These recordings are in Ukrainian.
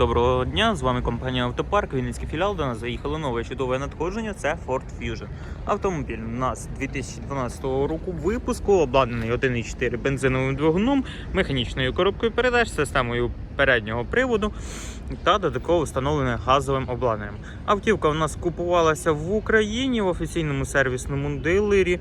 доброго дня! З вами компанія Автопарк, Вінницький філіал. До нас заїхало нове чудове надходження. Це Ford Fusion. Автомобіль у нас 2012 року випуску, обладнаний 1,4 бензиновим двигуном, механічною коробкою передач, системою переднього приводу та додатково встановленим газовим обладнанням. Автівка у нас купувалася в Україні в офіційному сервісному дилері.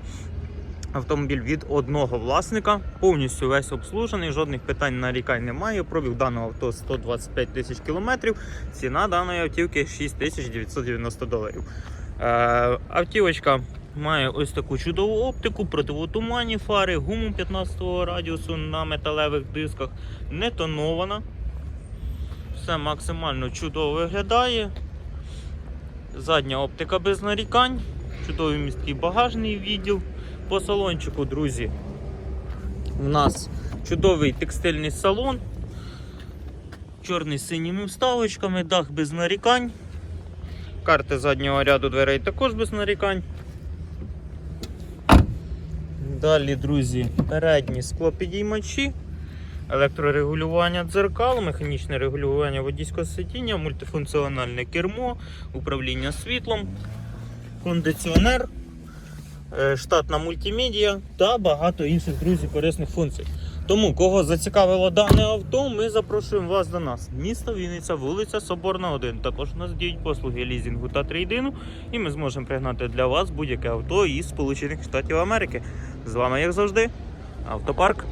Автомобіль від одного власника, повністю весь обслужений, жодних питань нарікань немає. Пробіг даного авто 125 тисяч кілометрів. Ціна даної автівки 6990 доларів. Е, автівочка має ось таку чудову оптику, противотуманні фари, гуму 15-го радіусу на металевих дисках, не тонована. Все максимально чудово виглядає. Задня оптика без нарікань, чудовий міський багажний відділ. По салончику, друзі, у нас чудовий текстильний салон, чорний з синіми вставочками, дах без нарікань. Карти заднього ряду дверей також без нарікань. Далі, друзі, передні склопідіймачі, електрорегулювання дзеркал, механічне регулювання водійського сидіння, мультифункціональне кермо, управління світлом, кондиціонер штатна мультимедія та багато інших друзів корисних функцій. Тому, кого зацікавило дане авто, ми запрошуємо вас до нас. Місто Вінниця, вулиця Соборна, 1. Також у нас діють послуги лізінгу та трейдину, і ми зможемо пригнати для вас будь-яке авто із Сполучених Штатів Америки. З вами, як завжди, автопарк.